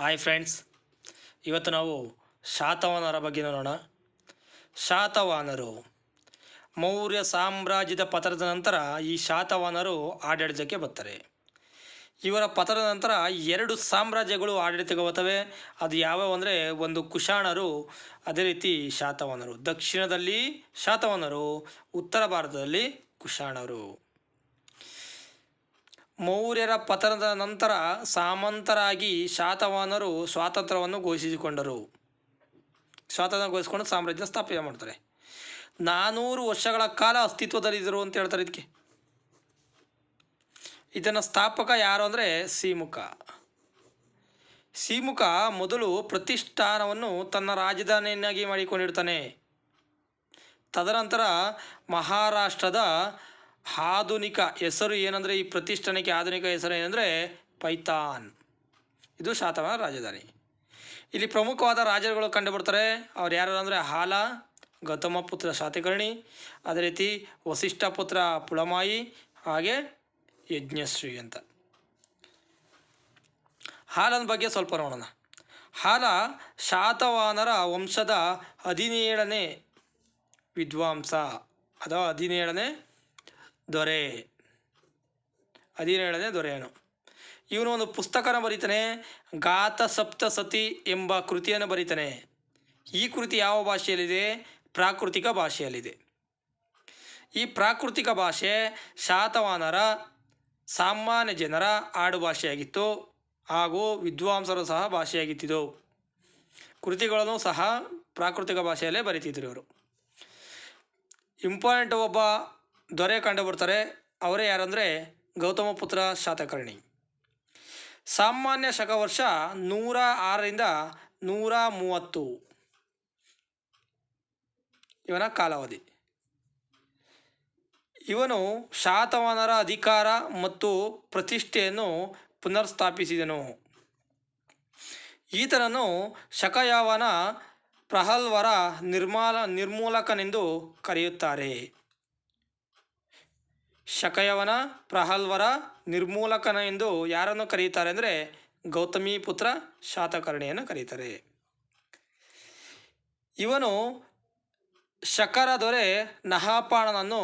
Hi friends ಇವತ್ತು ನಾವು ಶಾತವಾನರ ಬಗ್ಗೆ ನೋಡೋಣ. ಶಾತವಾಹನರು ಮೌರ್ಯ ಸಾಮ್ರಾಜ್ಯದ ಪತನದ ನಂತರ ಈ ಶಾತವಾಹನರು ಆಡಳಿತಕ್ಕೆ ಬರ್ತಾರೆ. ಇವರ ಪತನದ ನಂತರ ಎರಡು ಸಾಮ್ರಾಜ್ಯಗಳು ಆಡಳಿತಕ್ಕೆ ಬರ್ತವೆ. ಅದು ಯಾವ್ಯಾವ ಅಂದರೆ ಒಂದು ಕುಶಾಣರು, ಅದೇ ರೀತಿ ಶಾತವಾಹನರು ದಕ್ಷಿಣದಲ್ಲಿ ಶಾತವಾನರು, ಉತ್ತರ ಭಾರತದಲ್ಲಿ ಕುಶಾಣರು. ಮೌರ್ಯರ ಪತನದ ನಂತರ ಸಾಮಂತರಾಗಿ ಶಾತವಾಹನರು ಸ್ವಾತಂತ್ರ್ಯವನ್ನು ಘೋಷಿಸಿಕೊಂಡರು. ಸ್ವಾತಂತ್ರ್ಯ ಘೋಷಿಸಿಕೊಂಡು ಸಾಮ್ರಾಜ್ಯ ಸ್ಥಾಪನೆ ಮಾಡ್ತಾರೆ. ನಾನೂರು ವರ್ಷಗಳ ಕಾಲ ಅಸ್ತಿತ್ವದಲ್ಲಿದ್ದರು ಅಂತ ಹೇಳ್ತಾರೆ ಇದಕ್ಕೆ. ಇದನ್ನು ಸ್ಥಾಪಕ ಯಾರು ಅಂದರೆ ಸೀಮುಖ ಸೀಮುಖ ಮೊದಲು ಪ್ರತಿಷ್ಠಾನವನ್ನು ತನ್ನ ರಾಜಧಾನಿಯನ್ನಾಗಿ ಮಾಡಿಕೊಂಡಿರ್ತಾನೆ. ತದನಂತರ ಮಹಾರಾಷ್ಟ್ರದ ಆಧುನಿಕ ಹೆಸರು ಏನಂದರೆ, ಈ ಪ್ರತಿಷ್ಠಾನಕ್ಕೆ ಆಧುನಿಕ ಹೆಸರು ಏನಂದರೆ ಪೈತಾನ್ ಇದು ಶಾತವಾಹನ ರಾಜಧಾನಿ. ಇಲ್ಲಿ ಪ್ರಮುಖವಾದ ರಾಜರುಗಳು ಕಂಡುಬರ್ತಾರೆ. ಅವ್ರು ಯಾರು ಅಂದರೆ ಹಾಲ, ಗೌತಮ ಪುತ್ರ ಶಾತಕರ್ಣಿ, ಅದೇ ರೀತಿ ವಸಿಷ್ಠ ಪುತ್ರ ಪುಳಮಾಯಿ, ಹಾಗೆ ಯಜ್ಞಶ್ರೀ ಅಂತ. ಹಾಲನ ಬಗ್ಗೆ ಸ್ವಲ್ಪ ನೋಡೋಣ. ಹಾಲ ಶಾತವಾಹನರ ವಂಶದ ಹದಿನೇಳನೇ ವಿದ್ವಾಂಸ ಅಥವಾ ಹದಿನೇಳನೇ ದೊರೆ. ಹದಿನೇಳನೇ ದೊರೆಯನು. ಇವನು ಒಂದು ಪುಸ್ತಕನ ಬರೀತಾನೆ, ಗಾತ ಸಪ್ತಸತಿ ಎಂಬ ಕೃತಿಯನ್ನು ಬರೀತಾನೆ. ಈ ಕೃತಿ ಯಾವ ಭಾಷೆಯಲ್ಲಿದೆ? ಪ್ರಾಕೃತಿಕ ಭಾಷೆಯಲ್ಲಿದೆ. ಈ ಪ್ರಾಕೃತಿಕ ಭಾಷೆ ಶಾತವಾನರ, ಸಾಮಾನ್ಯ ಜನರ ಆಡು ಭಾಷೆಯಾಗಿತ್ತು, ಹಾಗೂ ವಿದ್ವಾಂಸರು ಸಹ ಭಾಷೆಯಾಗಿತ್ತಿದ್ದವು ಕೃತಿಗಳನ್ನು ಸಹ ಪ್ರಾಕೃತಿಕ ಭಾಷೆಯಲ್ಲೇ ಬರೀತಿದ್ರು ಇವರು. ಇಂಪಾರ್ಟೆಂಟ್ ಒಬ್ಬ ದೊರೆ ಕಂಡು ಬರ್ತಾರೆ ಅವರೇ ಯಾರಂದರೆ? ಗೌತಮ ಪುತ್ರ ಶಾತಕರ್ಣಿ. ಸಾಮಾನ್ಯ ಶಕ ವರ್ಷ ನೂರ ಆರರಿಂದ ನೂರ ಮೂವತ್ತು. ಇವನ ಕಾಲಾವಧಿ. ಇವನು ಶಾತವಾನರ ಅಧಿಕಾರ ಮತ್ತು ಪ್ರತಿಷ್ಠೆಯನ್ನು ಪುನರ್ಸ್ಥಾಪಿಸಿದನು. ಈತನನ್ನು ಶಕಯಾವನ ಪ್ರಹಲ್ವರ ನಿರ್ಮಾಲ ನಿರ್ಮೂಲಕನೆಂದು ಕರೆಯುತ್ತಾರೆ. ಶಕಯವನ, ಪ್ರಹಲ್ವರ, ನಿರ್ಮೂಲಕನ ಎಂದು ಯಾರನ್ನು ಕರೀತಾರೆ ಅಂದರೆ ಗೌತಮಿ ಪುತ್ರ ಶಾತಕರ್ಣಿಯನ್ನು ಕರೀತಾರೆ. ಇವನು ಶಕರ ದೊರೆ ನಹಾಪಾಣನನ್ನು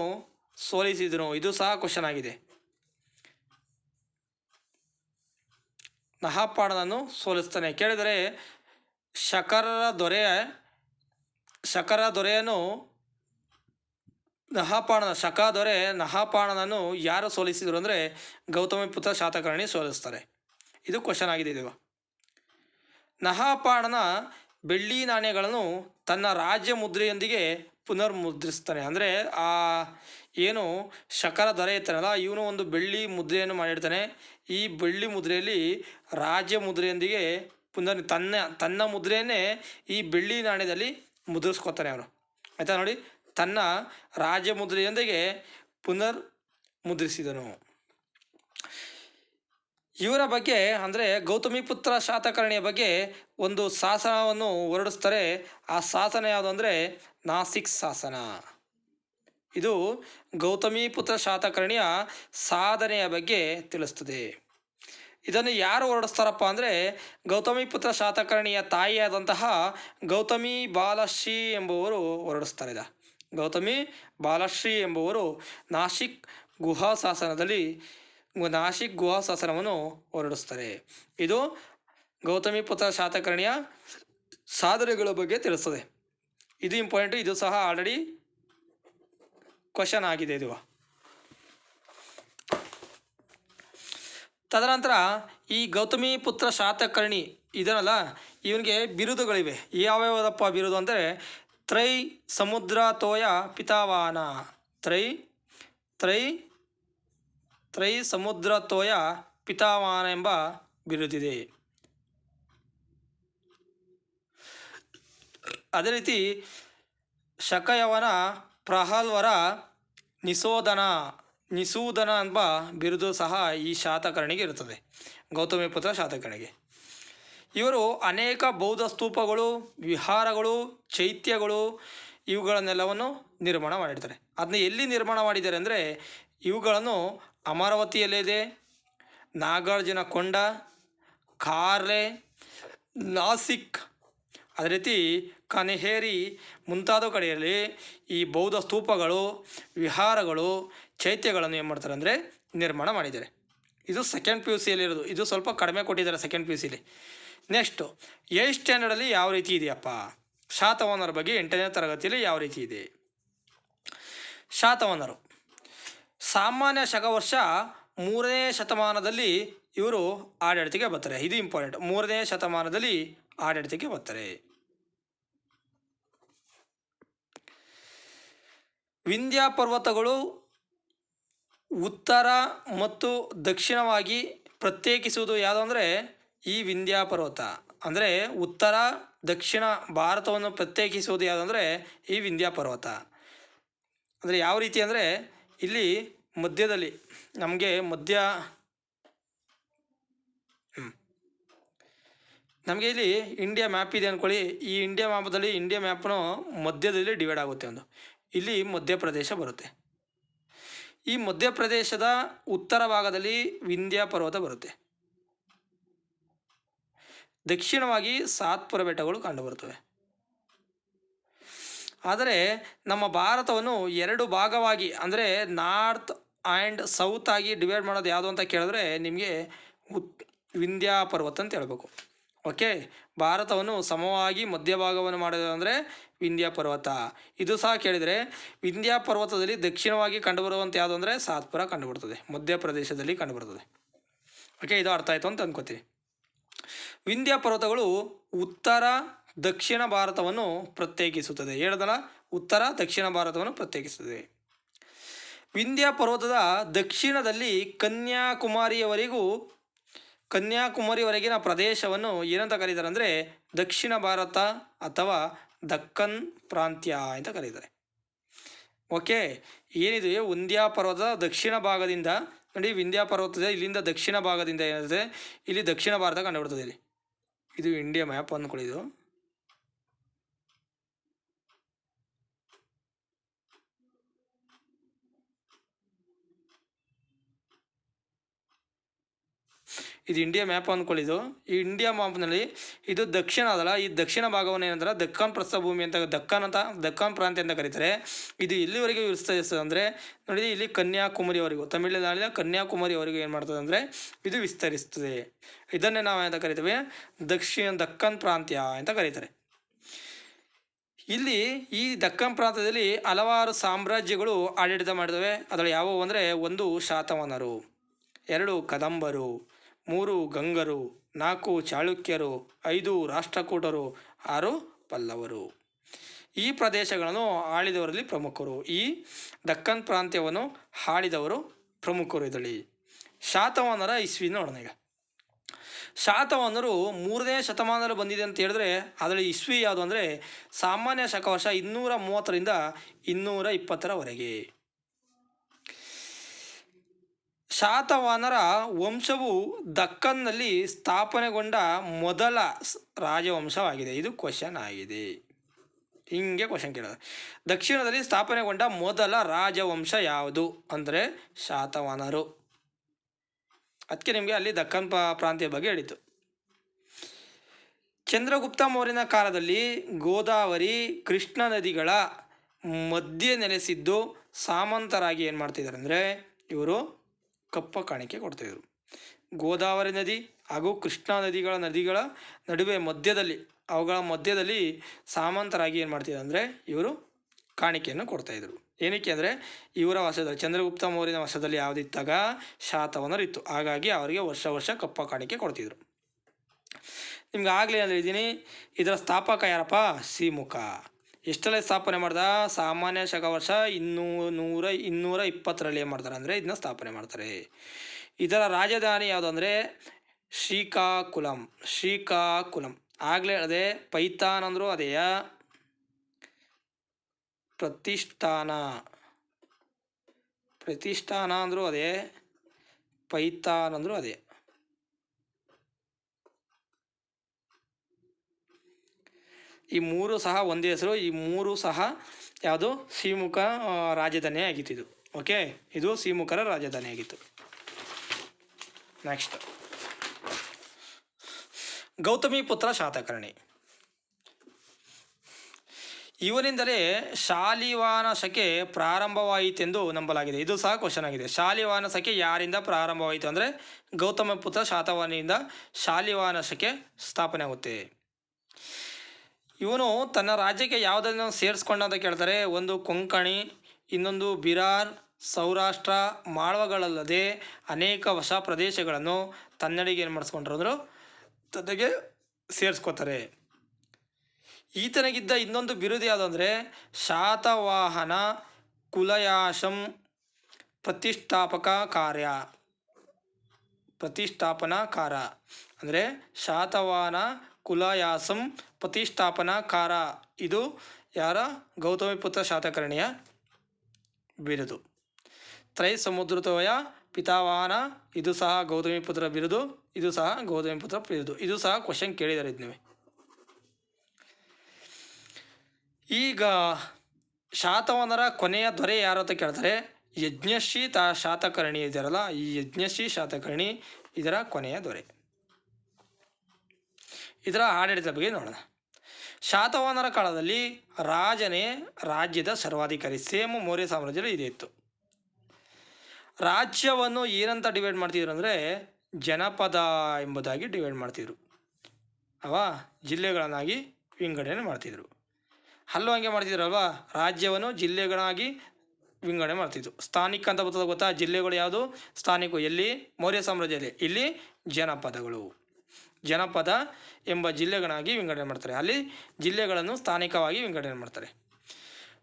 ಸೋಲಿಸಿದನು. ಇದು ಸಹ ಕ್ವಶನ್ ಆಗಿದೆ. ನಹಾಪಾಣನನ್ನು ಸೋಲಿಸ್ತಾನೆ. ಕೇಳಿದರೆ ಶಕರರ ದೊರೆಯ, ಶಕರ ದೊರೆಯನ್ನು ನಹಾಪಾಣನ ಶಕ ದೊರೆ ನಹಾಪಾಣನನ್ನು ಯಾರು ಸೋಲಿಸಿದರು ಅಂದರೆ ಗೌತಮಿ ಪುತ್ರ ಶಾತಕರ್ಣಿ ಸೋಲಿಸ್ತಾರೆ. ಇದು ಕ್ವಶನ್ ಆಗಿದೆ ಇದು. ನಹಾಪಾಣನ ಬೆಳ್ಳಿ ನಾಣ್ಯಗಳನ್ನು ತನ್ನ ರಾಜ್ಯ ಮುದ್ರೆಯೊಂದಿಗೆ ಪುನರ್ ಮುದ್ರಿಸ್ತಾನೆ ಅಂದರೆ ಆ ಏನು ಶಕರ ದೊರೆ ಇರ್ತಾನಲ್ಲ, ಇವನು ಒಂದು ಬೆಳ್ಳಿ ಮುದ್ರೆಯನ್ನು ಮಾಡಿರ್ತಾನೆ. ಈ ಬೆಳ್ಳಿ ಮುದ್ರೆಯಲ್ಲಿ ರಾಜ್ಯ ಮುದ್ರೆಯೊಂದಿಗೆ ಪುನರ್ ತನ್ನ ತನ್ನ ಮುದ್ರೆಯನ್ನೇ ಈ ಬೆಳ್ಳಿ ನಾಣ್ಯದಲ್ಲಿ ಮುದ್ರಿಸ್ಕೋತಾನೆ ಅವನು. ಆಯಿತಾ ನೋಡಿ? ತನ್ನ ರಾಜ್ಯ ಮುದ್ರೆಯೊಂದಿಗೆ ಪುನರ್ ಮುದ್ರಿಸಿದನು ಇವರ ಬಗ್ಗೆ ಅಂದರೆ ಗೌತಮಿ ಪುತ್ರ ಶಾತಕರ್ಣಿಯ ಬಗ್ಗೆ ಒಂದು ಶಾಸನವನ್ನು ಹೊರಡಿಸ್ತಾರೆ. ಆ ಶಾಸನ ಯಾವುದು ಅಂದರೆ ನಾಸಿಕ್ ಶಾಸನ. ಇದು ಗೌತಮಿ ಪುತ್ರ ಶಾತಕರ್ಣಿಯ ಸಾಧನೆಯ ಬಗ್ಗೆ ತಿಳಿಸ್ತದೆ. ಇದನ್ನು ಯಾರು ಹೊರಡಿಸ್ತಾರಪ್ಪ ಅಂದರೆ ಗೌತಮಿ ಪುತ್ರ ಶಾತಕರ್ಣಿಯ ತಾಯಿಯಾದಂತಹ ಗೌತಮಿ ಬಾಲಶ್ರೀ ಎಂಬುವರು ಹೊರಡಿಸ್ತಾರೆ. ಗೌತಮಿ ಬಾಲಶ್ರೀ ಎಂಬುವರು ನಾಶಿಕ್ ಗುಹಾ ಶಾಸನದಲ್ಲಿ ನಾಶಿಕ್ ಗುಹಾ ಶಾಸನವನ್ನು ಹೊರಡಿಸ್ತಾರೆ ಇದು ಗೌತಮಿ ಪುತ್ರ ಶಾತಕರ್ಣಿಯ ಸಾಧನೆಗಳ ಬಗ್ಗೆ ತಿಳಿಸ್ತದೆ ಇದು ಇಂಪಾರ್ಟೆಂಟ್ ಇದು ಸಹ ಆಲ್ರೆಡಿ ಕ್ವಶನ್ ಆಗಿದೆ ಇದು. ತದನಂತರ ಈ ಗೌತಮಿ ಪುತ್ರ ಶಾತಕರ್ಣಿ ಇದನ್ನಲ್ಲ ಇವನಿಗೆ ಬಿರುದುಗಳಿವೆ. ಯಾವ್ಯಾವದಪ್ಪ ಬಿರುದು ಅಂದರೆ ತ್ರೈ ಸಮುದ್ರ ತೋಯ ಪಿತಾವಾನ. ತ್ರೈ ತ್ರೈ ತ್ರೈ ಸಮುದ್ರ ತೋಯ ಪಿತಾವಾನ ಎಂಬ ಬಿರುದಿದೆ. ಅದೇ ರೀತಿ ಶಕಯವನ ಪ್ರಹಲ್ವರ ನಿಸೋದನ, ನಿಸೂದನ ಎಂಬ ಬಿರುದು ಸಹ ಈ ಶಾತಕರ್ಣಿಗೆ ಇರುತ್ತದೆ. ಗೌತಮಿ ಪುತ್ರ ಶಾತಕರ್ಣಿಗೆ. ಇವರು ಅನೇಕ ಬೌದ್ಧ ಸ್ತೂಪಗಳು, ವಿಹಾರಗಳು, ಚೈತ್ಯಗಳು ಇವುಗಳನ್ನೆಲ್ಲವನ್ನು ನಿರ್ಮಾಣ ಮಾಡಿರ್ತಾರೆ. ಅದನ್ನ ಎಲ್ಲಿ ನಿರ್ಮಾಣ ಮಾಡಿದ್ದಾರೆ ಅಂದರೆ ಇವುಗಳನ್ನು ಅಮರಾವತಿಯಲ್ಲಿದೆ ನಾಗಾರ್ಜುನ ಕೊಂಡ ಕಾರ್ಲೆ, ನಾಸಿಕ್, ಅದೇ ರೀತಿ ಕನೆಹೇರಿ ಮುಂತಾದ ಕಡೆಯಲ್ಲಿ ಈ ಬೌದ್ಧ ಸ್ತೂಪಗಳು, ವಿಹಾರಗಳು, ಚೈತ್ಯಗಳನ್ನು ಏನು ಮಾಡ್ತಾರೆ ಅಂದರೆ ನಿರ್ಮಾಣ ಮಾಡಿದ್ದಾರೆ. ಇದು ಸೆಕೆಂಡ್ ಪಿ ಯು ಸಿಯಲ್ಲಿರೋದು ಇದು ಸ್ವಲ್ಪ ಕಡಿಮೆ ಕೊಟ್ಟಿದ್ದಾರೆ ಸೆಕೆಂಡ್ ಪಿ ಯು ಸಿಲಿ ನೆಕ್ಸ್ಟು ಏಯ್ಟ್ ಸ್ಟ್ಯಾಂಡರ್ಡಲ್ಲಿ ಯಾವ ರೀತಿ ಇದೆಯಪ್ಪ? ಶಾತವನರ ಬಗ್ಗೆ ಎಂಟನೇ ತರಗತಿಯಲ್ಲಿ ಯಾವ ರೀತಿ ಇದೆ? ಶಾತವನರು. ಸಾಮಾನ್ಯ ಶಕವರ್ಷ ಮೂರನೇ ಶತಮಾನದಲ್ಲಿ ಇವರು ಆಡಳಿತಕ್ಕೆ ಬರ್ತಾರೆ. ಇದು ಇಂಪಾರ್ಟೆಂಟ್ ಮೂರನೇ ಶತಮಾನದಲ್ಲಿ ಆಡಳಿತಕ್ಕೆ ಬರ್ತಾರೆ. ವಿಂಧ್ಯ ಪರ್ವತಗಳು ಉತ್ತರ ಮತ್ತು ದಕ್ಷಿಣವಾಗಿ ಪ್ರತ್ಯೇಕಿಸುವುದು ಯಾವುದು ಅಂದರೆ ಈ ವಿಂಧ್ಯಾ ಪರ್ವತ ಅಂದರೆ ಉತ್ತರ, ದಕ್ಷಿಣ ಭಾರತವನ್ನು ಪ್ರತ್ಯೇಕಿಸುವುದು ಯಾವುದು ಅಂದರೆ ಈ ವಿಂಧ್ಯ ಪರ್ವತ ಅಂದರೆ ಯಾವ ರೀತಿ ಅಂದರೆ ಇಲ್ಲಿ ಮಧ್ಯದಲ್ಲಿ, ನಮಗೆ ಮಧ್ಯ. ನಮಗೆ ಇಲ್ಲಿ ಇಂಡಿಯಾ ಮ್ಯಾಪ್ ಇದೆ ಅಂದ್ಕೊಳ್ಳಿ ಈ ಇಂಡಿಯಾ ಮ್ಯಾಪದಲ್ಲಿ ಇಂಡಿಯಾ ಮ್ಯಾಪ್ನು ಮಧ್ಯದಲ್ಲಿ ಡಿವೈಡ್ ಆಗುತ್ತೆ ಒಂದು. ಇಲ್ಲಿ ಮಧ್ಯಪ್ರದೇಶ ಬರುತ್ತೆ. ಈ ಮಧ್ಯಪ್ರದೇಶದ ಉತ್ತರ ಭಾಗದಲ್ಲಿ ವಿಂಧ್ಯಾ ಪರ್ವತ ಬರುತ್ತೆ. ದಕ್ಷಿಣವಾಗಿ ಸಾತ್ಪುರ ಬೆಟ್ಟಗಳು ಕಂಡುಬರುತ್ತವೆ. ಆದರೆ ನಮ್ಮ ಭಾರತವನ್ನು ಎರಡು ಭಾಗವಾಗಿ, ಅಂದರೆ ನಾರ್ತ್ ಆ್ಯಂಡ್ ಸೌತ್ ಆಗಿ ಡಿವೈಡ್ ಮಾಡೋದು ಯಾವುದು ಅಂತ ಕೇಳಿದ್ರೆ ನಿಮಗೆ ಉತ್, ವಿಂಧ್ಯ ಪರ್ವತ ಅಂತ ಹೇಳಬೇಕು. ಓಕೆ? ಭಾರತವನ್ನು ಸಮವಾಗಿ ಮಧ್ಯಭಾಗವನ್ನು ಮಾಡೋದು ಅಂದರೆ ವಿಂಧ್ಯ ಪರ್ವತ. ಇದು ಸಹ ಕೇಳಿದರೆ ವಿಂಧ್ಯಾ ಪರ್ವತದಲ್ಲಿ ದಕ್ಷಿಣವಾಗಿ ಕಂಡುಬರುವಂಥ ಯಾವುದು ಅಂದರೆ ಸಾತ್ಪುರ ಕಂಡುಬರ್ತದೆ. ಮಧ್ಯಪ್ರದೇಶದಲ್ಲಿ ಕಂಡುಬರ್ತದೆ. ಓಕೆ? ಇದು ಅರ್ಥ ಆಯಿತು ಅಂತ ಅಂದ್ಕೋತೀನಿ ವಿಂಧ್ಯ ಪರ್ವತಗಳು ಉತ್ತರ ದಕ್ಷಿಣ ಭಾರತವನ್ನು ಪ್ರತ್ಯೇಕಿಸುತ್ತದೆ. ಹೇಳದಲ್ಲ? ಉತ್ತರ ದಕ್ಷಿಣ ಭಾರತವನ್ನು ಪ್ರತ್ಯೇಕಿಸುತ್ತದೆ. ವಿಂಧ್ಯ ಪರ್ವತದ ದಕ್ಷಿಣದಲ್ಲಿ ಕನ್ಯಾಕುಮಾರಿಯವರೆಗೂ, ಕನ್ಯಾಕುಮಾರಿವರೆಗಿನ ಪ್ರದೇಶವನ್ನು ಏನಂತ ಕರೀತಾರೆ ಅಂದರೆ ದಕ್ಷಿಣ ಭಾರತ ಅಥವಾ ದಕ್ಕನ್ ಪ್ರಾಂತ್ಯ ಅಂತ ಕರೀತಾರೆ. ಓಕೆ, ಏನಿದೆ? ವಿಂಧ್ಯ ಪರ್ವತದ ದಕ್ಷಿಣ ಭಾಗದಿಂದ ನೋಡಿ ವಿಂಧ್ಯ ಪರ್ವತದ ಇಲ್ಲಿಂದ ದಕ್ಷಿಣ ಭಾಗದಿಂದ ಏನಿದೆ, ಇಲ್ಲಿ ದಕ್ಷಿಣ ಭಾರತ ಕಂಡುಬರ್ತದೆ ಇಲ್ಲಿ. ಇದು ಇಂಡಿಯಾ ಮ್ಯಾಪ್ ಅಂದ್ಕೊಳ್ಳಿ ಇದು. ಇದು ಇಂಡಿಯಾ ಮ್ಯಾಪ್ ಅಂದ್ಕೊಳ್ಳಿದು ಈ ಇಂಡಿಯಾ ಮ್ಯಾಪ್ನಲ್ಲಿ ಇದು ದಕ್ಷಿಣ ಅದಲ್ಲ, ಈ ದಕ್ಷಿಣ ಭಾಗವನ್ನು ಏನಂದ್ರೆ ದಕ್ಕನ್ ಪ್ರಸ್ಥಭೂಮಿ ಅಂತ, ದಕ್ಕನ್ ಅಂತ, ದಕ್ಕನ್ ಪ್ರಾಂತ್ಯ ಅಂತ ಕರೀತಾರೆ. ಇದು ಎಲ್ಲಿವರೆಗೆ ವಿಸ್ತರಿಸ್ತದೆ ಅಂದರೆ ನೋಡಿ ಇಲ್ಲಿ ಕನ್ಯಾಕುಮಾರಿವರೆಗೂ, ತಮಿಳುನಾಡಿನ ಕನ್ಯಾಕುಮಾರಿವರೆಗೂ ಏನು ಮಾಡ್ತದೆ ಅಂದರೆ, ಇದು ವಿಸ್ತರಿಸ್ತದೆ. ಇದನ್ನೇ ನಾವು ಏನಂತ ಕರಿತೇವೆ, ದಕ್ಷಿಣ, ದಕ್ಕನ್ ಪ್ರಾಂತ್ಯ ಅಂತ ಕರೀತಾರೆ. ಇಲ್ಲಿ ಈ ದಕ್ಕನ್ ಪ್ರಾಂತ್ಯದಲ್ಲಿ ಹಲವಾರು ಸಾಮ್ರಾಜ್ಯಗಳು ಆಡಳಿತ ಮಾಡಿದವೆ. ಅದರಲ್ಲಿ ಯಾವುವು ಅಂದರೆ, ಒಂದು ಶಾತವನರು ಎರಡು ಕದಂಬರು. ಮೂರು ಗಂಗರು, ನಾಲ್ಕು ಚಾಳುಕ್ಯರು, ಐದು ರಾಷ್ಟ್ರಕೂಟರು, ಆರು ಪಲ್ಲವರು. ಈ ಪ್ರದೇಶಗಳನ್ನು ಆಳಿದವರಲ್ಲಿ ಪ್ರಮುಖರು. ಈ ದಕ್ಕನ್ ಪ್ರಾಂತ್ಯವನ್ನು ಆಳಿದವರು ಪ್ರಮುಖರು ಇದರಲ್ಲಿ. ಶಾತವಾಹನರ ಇಸ್ವಿ ನೋಡೋಣ ಶಾತವಾಹನರು ಮೂರನೇ ಶತಮಾನದಲ್ಲಿ ಬಂದಿದೆ ಅಂತ ಹೇಳಿದ್ರೆ, ಅದರಲ್ಲಿ ಇಸ್ವಿ ಯಾವುದು ಅಂದರೆ, ಸಾಮಾನ್ಯ ಶಕವರ್ಷ ಇನ್ನೂರ ಮೂವತ್ತರಿಂದ ಇನ್ನೂರ ಇಪ್ಪತ್ತರವರೆಗೆ. ಶಾತವಾಹನರ ವಂಶವು ದಕ್ಕನ್ನಲ್ಲಿ ಸ್ಥಾಪನೆಗೊಂಡ ಮೊದಲ ರಾಜವಂಶವಾಗಿದೆ. ಇದು ಕ್ವಶನ್ ಆಗಿದೆ. ಹಿಂಗೆ ಕ್ವಶನ್ ಕೇಳೋದು. ದಕ್ಷಿಣದಲ್ಲಿ ಸ್ಥಾಪನೆಗೊಂಡ ಮೊದಲ ರಾಜವಂಶ ಯಾವುದು? ಅಂದರೆ ಶಾತವಾನರು. ಅದಕ್ಕೆ ನಿಮಗೆ ಅಲ್ಲಿ ದಕ್ಕನ್ ಪ್ರಾಂತ್ಯ ಬಗ್ಗೆ ಹೇಳಿತು ಚಂದ್ರಗುಪ್ತ ಮೌರ್ಯನ ಕಾಲದಲ್ಲಿ ಗೋದಾವರಿ, ಕೃಷ್ಣ ನದಿಗಳ ಮಧ್ಯೆ ನೆಲೆಸಿದ್ದು, ಸಾಮಂತರಾಗಿ ಏನು ಮಾಡ್ತಿದ್ದಾರೆ ಅಂದರೆ ಇವರು ಕಪ್ಪ ಕಾಣಿಕೆ ಕೊಡ್ತಾಯಿದ್ರು ಗೋದಾವರಿ ನದಿ ಹಾಗೂ ಕೃಷ್ಣಾ ನದಿಗಳ ನದಿಗಳ ನಡುವೆ ಮಧ್ಯದಲ್ಲಿ, ಅವುಗಳ ಮಧ್ಯದಲ್ಲಿ ಸಾಮಂತರಾಗಿ ಏನು ಮಾಡ್ತಿದ್ರು ಅಂದರೆ ಇವರು ಕಾಣಿಕೆಯನ್ನು ಕೊಡ್ತಾಯಿದ್ರು. ಏನಕ್ಕೆ ಅಂದರೆ ಇವರ ವಶದಲ್ಲಿ, ಚಂದ್ರಗುಪ್ತ ಮೌರ್ಯನ ವಶದಲ್ಲಿ ಯಾವುದಿದ್ದಾಗ ಶಾತವನರು ಇತ್ತು. ಹಾಗಾಗಿ ಅವರಿಗೆ ವರ್ಷ ವರ್ಷ ಕಪ್ಪ ಕಾಣಿಕೆ ಕೊಡ್ತಿದ್ರು. ನಿಮ್ಗೆ ಆಗಲೇ ಇದ್ದೀನಿ? ಇದರ ಸ್ಥಾಪಕ ಯಾರಪ್ಪ? ಸಿಮುಖ ಎಷ್ಟರಲ್ಲಿ ಸ್ಥಾಪನೆ ಮಾಡ್ದ? ಸಾಮಾನ್ಯ ಶಕ ವರ್ಷ ಇನ್ನೂ ನೂರ, ಇನ್ನೂರ ಇಪ್ಪತ್ತರಲ್ಲಿ ಏನು ಮಾಡ್ತಾರೆ ಅಂದರೆ ಇದನ್ನ ಸ್ಥಾಪನೆ ಮಾಡ್ತಾರೆ. ಇದರ ರಾಜಧಾನಿ ಯಾವುದು ಅಂದರೆ ಶ್ರೀಕಾಕುಲಂ ಶ್ರೀಕಾಕುಲಂ. ಆಗಲೇ ಅದೇ ಪೈತಾನ್ ಅಂದರು ಅದೇ ಪ್ರತಿಷ್ಠಾನ. ಪ್ರತಿಷ್ಠಾನ ಅಂದರು ಅದೇ ಪೈತಾನ್ ಅಂದರು ಅದೇ. ಈ ಮೂರು ಸಹ ಒಂದೇ ಹೆಸರು ಈ ಮೂರು ಸಹ ಯಾವುದು? ಆ, ರಾಜಧಾನಿ ಆಗಿತ್ತು ಇದು. ಓಕೆ ಇದು ಶ್ರೀಮುಖರ ರಾಜಧಾನಿ ಆಗಿತ್ತು. ನೆಕ್ಸ್ಟ್ ಗೌತಮಿ ಪುತ್ರ ಶಾತಕರ್ಣಿ. ಇವನಿಂದಲೇ ಶಾಲಿವಾನ ಶಕೆ ಪ್ರಾರಂಭವಾಯಿತೆಂದು ನಂಬಲಾಗಿದೆ. ಇದು ಸಹ ಕ್ವಶನ್ ಆಗಿದೆ. ಶಾಲಿವಾನ ಶಕೆ ಯಾರಿಂದ ಪ್ರಾರಂಭವಾಯಿತು ಅಂದರೆ ಗೌತಮ ಪುತ್ರ ಶಾತವಾನಿಯಿಂದ ಶಾಲಿವಾನ ಶಕೆ ಸ್ಥಾಪನೆ ಆಗುತ್ತೆ ಇವನು ತನ್ನ ರಾಜ್ಯಕ್ಕೆ ಯಾವುದನ್ನು ಸೇರಿಸ್ಕೊಂಡ ಅಂತ ಕೇಳ್ತಾರೆ. ಒಂದು ಕೊಂಕಣಿ, ಇನ್ನೊಂದು ಬಿರಾರ್, ಸೌರಾಷ್ಟ್ರ, ಮಾಳ್ವಗಳಲ್ಲದೆ ಅನೇಕ ಹೊಸ ಪ್ರದೇಶಗಳನ್ನು ತನ್ನಡಿಗೆ ಏನು ಮಾಡಿಸ್ಕೊಂಡ್ರು ಅಂದರು? ತನ್ನಗೆ ಸೇರಿಸ್ಕೋತಾರೆ. ಈತನಿಗಿದ್ದ ಇನ್ನೊಂದು ಬಿರುದು ಯಾವುದು ಅಂದರೆ, ಶಾತವಾಹನ ಕುಲಯಾಶಂ ಪ್ರತಿಷ್ಠಾಪಕ ಕಾರ್ಯ. ಪ್ರತಿಷ್ಠಾಪನಾಕಾರ ಅಂದರೆ ಶಾತವಾಹನ ಕುಲಯಾಸಂ ಪ್ರತಿಷ್ಠಾಪನಾಕಾರ. ಇದು ಯಾರ? ಗೌತಮಿಪುತ್ರ ಶಾತಕರ್ಣಿಯ ಬಿರುದು. ತ್ರೈ ಸಮುದ್ರತೋಯ ಪಿತಾವಾಹನ ಇದು ಸಹ ಗೌತಮಿಪುತ್ರ ಬಿರುದು. ಇದು ಸಹ ಗೌತಮಿಪುತ್ರ ಬಿರುದು. ಇದು ಸಹ ಕ್ವಶನ್ ಕೇಳಿದರೆ ಇದು ಈಗ ಶಾತವನರ ಕೊನೆಯ ದೊರೆ ಯಾರು ಅಂತ ಕೇಳ್ತಾರೆ? ಯಜ್ಞಶ್ರೀ ತಾ ಶಾತಕರ್ಣಿ ಇದರಲ್ಲ, ಈ ಯಜ್ಞಶ್ರೀ ಶಾತಕರ್ಣಿ ಇದರ ಕೊನೆಯ ದೊರೆ. ಇದರ ಆಡಳಿತದ ಬಗ್ಗೆ ನೋಡೋಣ. ಶಾತವಾಹನರ ಕಾಲದಲ್ಲಿ ರಾಜನೇ ರಾಜ್ಯದ ಸರ್ವಾಧಿಕಾರಿ. ಸೇಮ್ ಮೌರ್ಯ ಸಾಮ್ರಾಜ್ಯದಲ್ಲಿ ಇದೇ ಇತ್ತು. ರಾಜ್ಯವನ್ನು ಏನಂತ ಡಿವೈಡ್ ಮಾಡ್ತಿದ್ರು ಅಂದರೆ ಜನಪದ ಎಂಬುದಾಗಿ ಡಿವೈಡ್ ಮಾಡ್ತಿದ್ರು. ಅವ ಜಿಲ್ಲೆಗಳನ್ನಾಗಿ ವಿಂಗಡಣೆ ಮಾಡ್ತಿದ್ರು. ಅಲ್ಲೂ ಹಂಗೆ ಮಾಡ್ತಿದ್ರಲ್ವಾ? ರಾಜ್ಯವನ್ನು ಜಿಲ್ಲೆಗಳಾಗಿ ವಿಂಗಡಣೆ ಮಾಡ್ತಿದ್ರು. ಸ್ಥಾನಿಕ ಅಂತ ಬರ್ತದೆ ಗೊತ್ತಾ? ಜಿಲ್ಲೆಗಳು ಯಾವುದು? ಸ್ಥಾನಿಕ ಎಲ್ಲಿ? ಮೌರ್ಯ ಸಾಮ್ರಾಜ್ಯದಲ್ಲಿ. ಇಲ್ಲಿ ಜನಪದಗಳು. ಜನಪದ ಎಂಬ ಜಿಲ್ಲೆಗಳಾಗಿ ವಿಂಗಡಣೆ ಮಾಡ್ತಾರೆ. ಅಲ್ಲಿ ಜಿಲ್ಲೆಗಳನ್ನು ಸ್ಥಾನಿಕವಾಗಿ ವಿಂಗಡಣೆ ಮಾಡ್ತಾರೆ.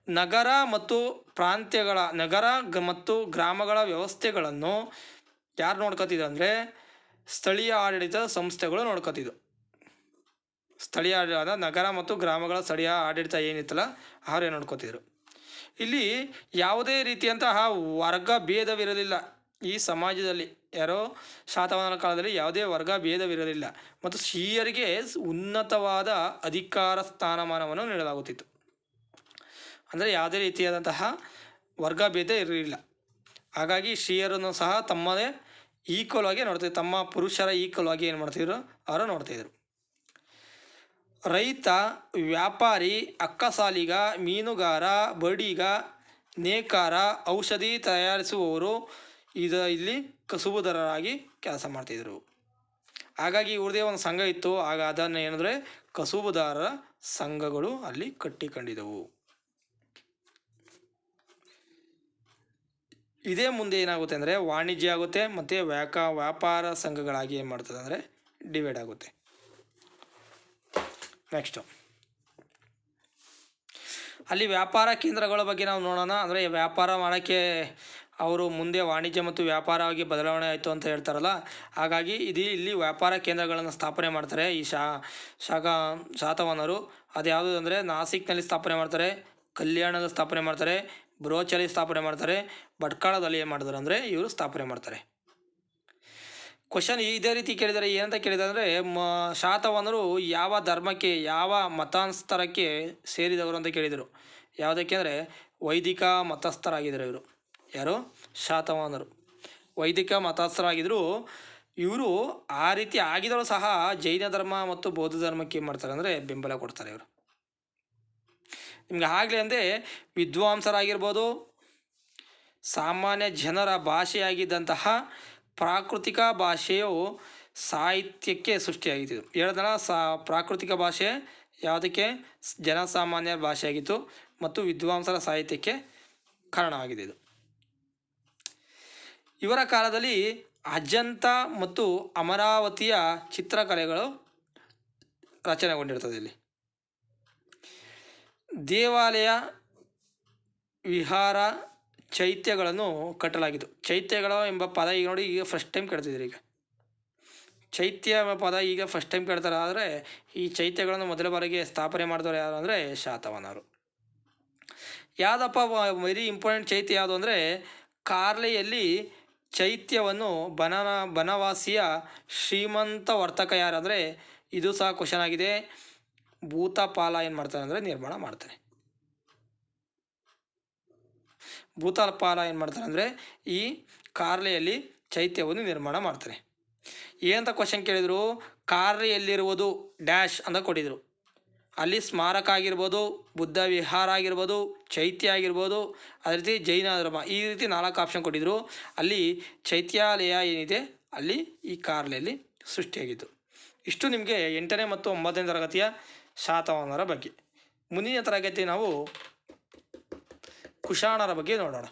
ನಗರ ಮತ್ತು ಪ್ರಾಂತ್ಯಗಳ, ನಗರ ಮತ್ತು ಗ್ರಾಮಗಳ ವ್ಯವಸ್ಥೆಗಳನ್ನು ಯಾರು ನೋಡ್ಕೋತಿದ್ರು ಅಂದರೆ ಸ್ಥಳೀಯ ಆಡಳಿತ ಸಂಸ್ಥೆಗಳು ನೋಡ್ಕೋತಿದ್ವು ಸ್ಥಳೀಯ ಆಡಳಿತ ನಗರ ಮತ್ತು ಗ್ರಾಮಗಳ ಸ್ಥಳೀಯ ಆಡಳಿತ ಏನಿತ್ತಲ್ಲ ಅವರೇ ನೋಡ್ಕೋತಿದ್ರು. ಇಲ್ಲಿ ಯಾವುದೇ ರೀತಿಯಂತಹ ವರ್ಗ ಭೇದವಿರಲಿಲ್ಲ ಈ ಸಮಾಜದಲ್ಲಿ. ಯಾರೋ ಶಾತವಾಹನ ಕಾಲದಲ್ಲಿ ಯಾವುದೇ ವರ್ಗ ಭೇದವಿರಲಿಲ್ಲ. ಮತ್ತು ಸ್ತ್ರೀಯರಿಗೆ ಉನ್ನತವಾದ ಅಧಿಕಾರ ಸ್ಥಾನಮಾನವನ್ನು ನೀಡಲಾಗುತ್ತಿತ್ತು. ಅಂದರೆ ಯಾವುದೇ ರೀತಿಯಾದಂತಹ ವರ್ಗ ಭೇದ ಇರಲಿಲ್ಲ. ಹಾಗಾಗಿ ಸ್ತ್ರೀಯರನ್ನು ಸಹ ತಮ್ಮದೇ ಈಕ್ವಲ್ ಆಗಿ ನೋಡ್ತಿದ್ರು. ತಮ್ಮ ಪುರುಷರ ಈಕ್ವಲ್ ಆಗಿ ಏನು ಮಾಡ್ತಿದ್ರು? ಅವರು ನೋಡ್ತಿದ್ರು. ರೈತ, ವ್ಯಾಪಾರಿ, ಅಕ್ಕಸಾಲಿಗ, ಮೀನುಗಾರ, ಬಡಿಗ, ನೇಕಾರ, ಔಷಧಿ ತಯಾರಿಸುವವರು ಇದು ಇಲ್ಲಿ ಕಸುಬುದಾರರಾಗಿ ಕೆಲಸ ಮಾಡ್ತಿದ್ರು. ಹಾಗಾಗಿ ಇವ್ರದೇ ಒಂದು ಸಂಘ ಇತ್ತು. ಆಗ ಅದನ್ನು ಏನಂದರೆ ಕಸುಬುದಾರರ ಸಂಘಗಳು ಅಲ್ಲಿ ಕಟ್ಟಿಕೊಂಡಿದವು. ಇದೇ ಮುಂದೆ ಏನಾಗುತ್ತೆ ಅಂದರೆ ವಾಣಿಜ್ಯ ಆಗುತ್ತೆ ಮತ್ತು ವ್ಯಾಕ, ವ್ಯಾಪಾರ ಸಂಘಗಳಾಗಿ ಏನು ಮಾಡ್ತದೆ ಅಂದರೆ ಡಿವೈಡ್ ಆಗುತ್ತೆ. ನೆಕ್ಸ್ಟು ಅಲ್ಲಿ ವ್ಯಾಪಾರ ಕೇಂದ್ರಗಳ ಬಗ್ಗೆ ನಾವು ನೋಡೋಣ. ಅಂದರೆ ವ್ಯಾಪಾರ ಮಾಡೋಕ್ಕೆ ಅವರು ಮುಂದೆ ವಾಣಿಜ್ಯ ಮತ್ತು ವ್ಯಾಪಾರವಾಗಿ ಬದಲಾವಣೆ ಆಯಿತು ಅಂತ ಹೇಳ್ತಾರಲ್ಲ, ಹಾಗಾಗಿ ಇದು ಇಲ್ಲಿ ವ್ಯಾಪಾರ ಕೇಂದ್ರಗಳನ್ನು ಸ್ಥಾಪನೆ ಮಾಡ್ತಾರೆ ಈ ಶಾ, ಶಾಖ ಶಾತವನರು ಅದ್ಯಾವುದು ಅಂದರೆ ನಾಸಿಕ್ನಲ್ಲಿ ಸ್ಥಾಪನೆ ಮಾಡ್ತಾರೆ, ಕಲ್ಯಾಣದ ಸ್ಥಾಪನೆ ಮಾಡ್ತಾರೆ ಬ್ರೋಚಲ್ಲಿ ಸ್ಥಾಪನೆ ಮಾಡ್ತಾರೆ, ಭಟ್ಕಳದಲ್ಲಿ ಏನು ಮಾಡಿದ್ರು ಅಂದರೆ ಇವರು ಸ್ಥಾಪನೆ ಮಾಡ್ತಾರೆ. ಕ್ವಶನ್ ಇದೇ ರೀತಿ ಕೇಳಿದರೆ ಏನಂತ ಕೇಳಿದೆ ಅಂದರೆ, ಮ ಶಾತವನರು ಯಾವ ಧರ್ಮಕ್ಕೆ, ಯಾವ ಮತಾಂತರಕ್ಕೆ ಸೇರಿದವರು ಅಂತ ಕೇಳಿದರು. ಯಾವುದಕ್ಕೆ ಅಂದರೆ ವೈದಿಕ ಮತಸ್ಥರಾಗಿದ್ದರು ಇವರು. ಯಾರು? ಶಾತವಾಹನರು ವೈದಿಕ ಮತಸ್ಥರಾಗಿದ್ದರು ಇವರು ಆ ರೀತಿ ಆಗಿದರೂ ಸಹ ಜೈನ ಧರ್ಮ ಮತ್ತು ಬೌದ್ಧ ಧರ್ಮಕ್ಕೆ ಏನು ಮಾಡ್ತಾರೆ ಅಂದರೆ ಬೆಂಬಲ ಕೊಡ್ತಾರೆ ಇವರು. ನಿಮ್ಗೆ ಆಗಲಿ ಅಂದರೆ ವಿದ್ವಾಂಸರಾಗಿರ್ಬೋದು, ಸಾಮಾನ್ಯ ಜನರ ಭಾಷೆಯಾಗಿದ್ದಂತಹ ಪ್ರಾಕೃತಿಕ ಭಾಷೆಯು ಸಾಹಿತ್ಯಕ್ಕೆ ಸೃಷ್ಟಿಯಾಗಿತ್ತು. ಹೇಳ್ದನ ಸಾ, ಪ್ರಾಕೃತಿಕ ಭಾಷೆ, ಯಾವುದಕ್ಕೆ? ಜನಸಾಮಾನ್ಯರ ಭಾಷೆಯಾಗಿತ್ತು ಮತ್ತು ವಿದ್ವಾಂಸರ ಸಾಹಿತ್ಯಕ್ಕೆ ಕಾರಣವಾಗಿದೆ ಇದು. ಇವರ ಕಾಲದಲ್ಲಿ ಅಜಂತ ಮತ್ತು ಅಮರಾವತಿಯ ಚಿತ್ರಕಲೆಗಳು ರಚನೆಗೊಂಡಿರ್ತದೆ ಇಲ್ಲಿ. ದೇವಾಲಯ ವಿಹಾರ ಚೈತ್ಯಗಳನ್ನು ಕಟ್ಟಲಾಗಿತ್ತು. ಚೈತ್ಯಗಳು ಎಂಬ ಪದ ಈಗ ನೋಡಿ ಈಗ ಫಸ್ಟ್ ಟೈಮ್ ಕೇಳ್ತಿದ್ದೀರಿ ಈಗ. ಚೈತ್ಯ ಎಂಬ ಪದ ಈಗ ಫಸ್ಟ್ ಟೈಮ್ ಕೇಳ್ತಾರೆ. ಆದರೆ ಈ ಚೈತ್ಯಗಳನ್ನು ಮೊದಲ ಬಾರಿಗೆ ಸ್ಥಾಪನೆ ಮಾಡಿದವರು ಯಾರು ಅಂದರೆ ಶಾತವನರು. ಯಾವುದಪ್ಪ ವೆರಿ ಇಂಪಾರ್ಟೆಂಟ್ ಚೈತ್ಯ ಯಾವುದು ಅಂದರೆ ಕಾರ್ಲೆಯಲ್ಲಿ ಚೈತ್ಯವನ್ನು ಬನನ, ಬನವಾಸಿಯ ಶ್ರೀಮಂತ ವರ್ತಕ ಯಾರಾದರೆ, ಇದು ಸಹ ಕ್ವಶನ್ ಆಗಿದೆ. ಭೂತಪಾಲ ಏನು ಮಾಡ್ತಾನೆ ಅಂದರೆ ನಿರ್ಮಾಣ ಮಾಡ್ತಾರೆ ಭೂತಪಾಲ ಏನು ಮಾಡ್ತಾರೆ ಅಂದರೆ ಈ ಕಾರ್ಲೆಯಲ್ಲಿ ಚೈತ್ಯವನ್ನು ನಿರ್ಮಾಣ ಮಾಡ್ತಾರೆ ಏನಂತ ಕ್ವಶನ್ ಕೇಳಿದರು? ಕಾರ್ಲೆಯಲ್ಲಿರುವುದು ಡ್ಯಾಶ್ ಅಂತ ಕೊಟ್ಟಿದ್ರು. ಅಲ್ಲಿ ಸ್ಮಾರಕ ಆಗಿರ್ಬೋದು, ಬುದ್ಧ ವಿಹಾರ ಆಗಿರ್ಬೋದು, ಚೈತ್ಯ ಆಗಿರ್ಬೋದು, ಅದೇ ರೀತಿ ಜೈನ ಧರ್ಮ ಈ ರೀತಿ ನಾಲ್ಕು ಆಪ್ಷನ್ ಕೊಟ್ಟಿದ್ದರು ಅಲ್ಲಿ ಚೈತ್ಯಾಲಯ ಏನಿದೆ, ಅಲ್ಲಿ ಈ ಕಾರ್ಲೆಯಲ್ಲಿ ಸೃಷ್ಟಿಯಾಗಿತ್ತು. ಇಷ್ಟು ನಿಮಗೆ ಎಂಟನೇ ಮತ್ತು ಒಂಬತ್ತನೇ ತರಗತಿಯ ಶಾತವಾಹನರ ಬಗ್ಗೆ. ಮುಂದಿನ ತರಗತಿ ನಾವು ಕುಶಾಣರ ಬಗ್ಗೆ ನೋಡೋಣ.